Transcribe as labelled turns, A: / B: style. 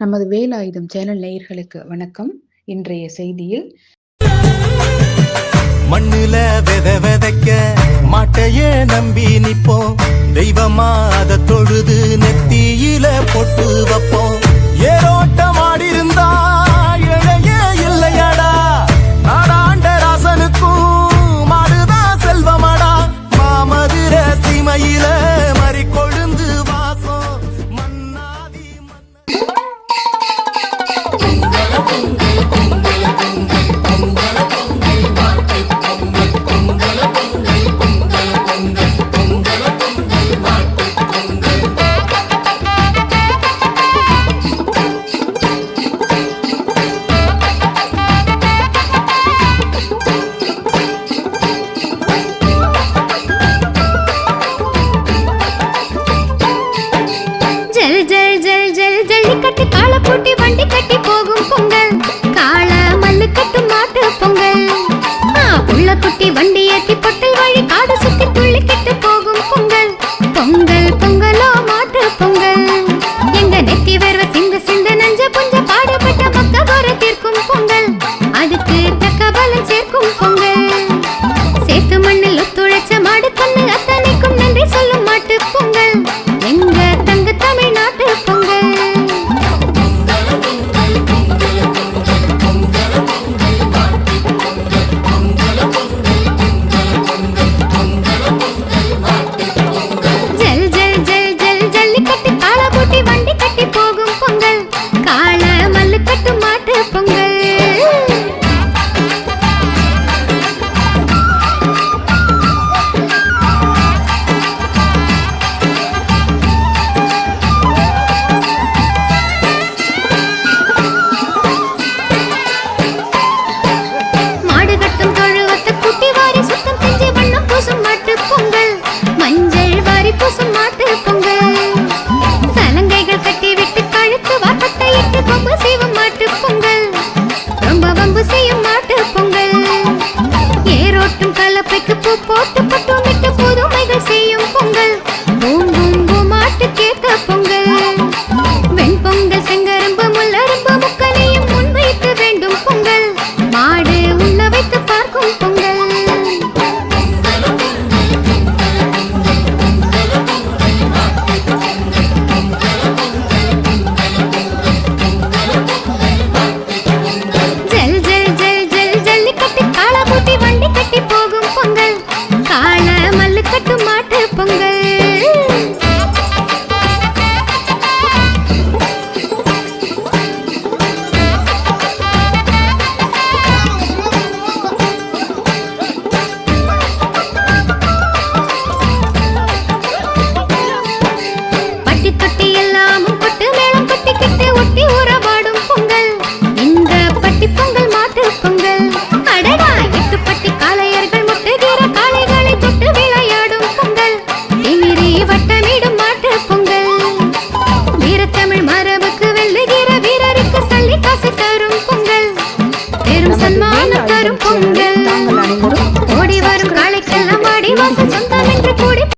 A: நமது வேலாயுதம் சேனல் நேயர்களுக்கு வணக்கம். இன்றைய செய்தியில்
B: மண்ணுல வித வெதைக்க மாட்டையே நம்பி நிப்போம் தெய்வமா அத தொழுது நெத்தியில பொட்டு வைப்போம்.
C: கட்டி போகும் பொங்கல். காள மல்லுக்கட்டு மாட்டு பொங்கல். புள்ள குட்டி வண்டி ஏத்தி பொட்டல் வழி காடு சுத்தி துள்ளி கெட்டு போகும் பொங்கல். பொங்கல் பொங்கலோ மாட்டு பொங்கல். எங்க நெத்தி வேர்வை சிந்து சிந்து நஞ்ச புஞ்ச பெரும் சன்மானம் தரும் பொங்கல். ஓடி வரும் காலைக்கெல்லாம் ஆடி சொந்தம் என்று கூடி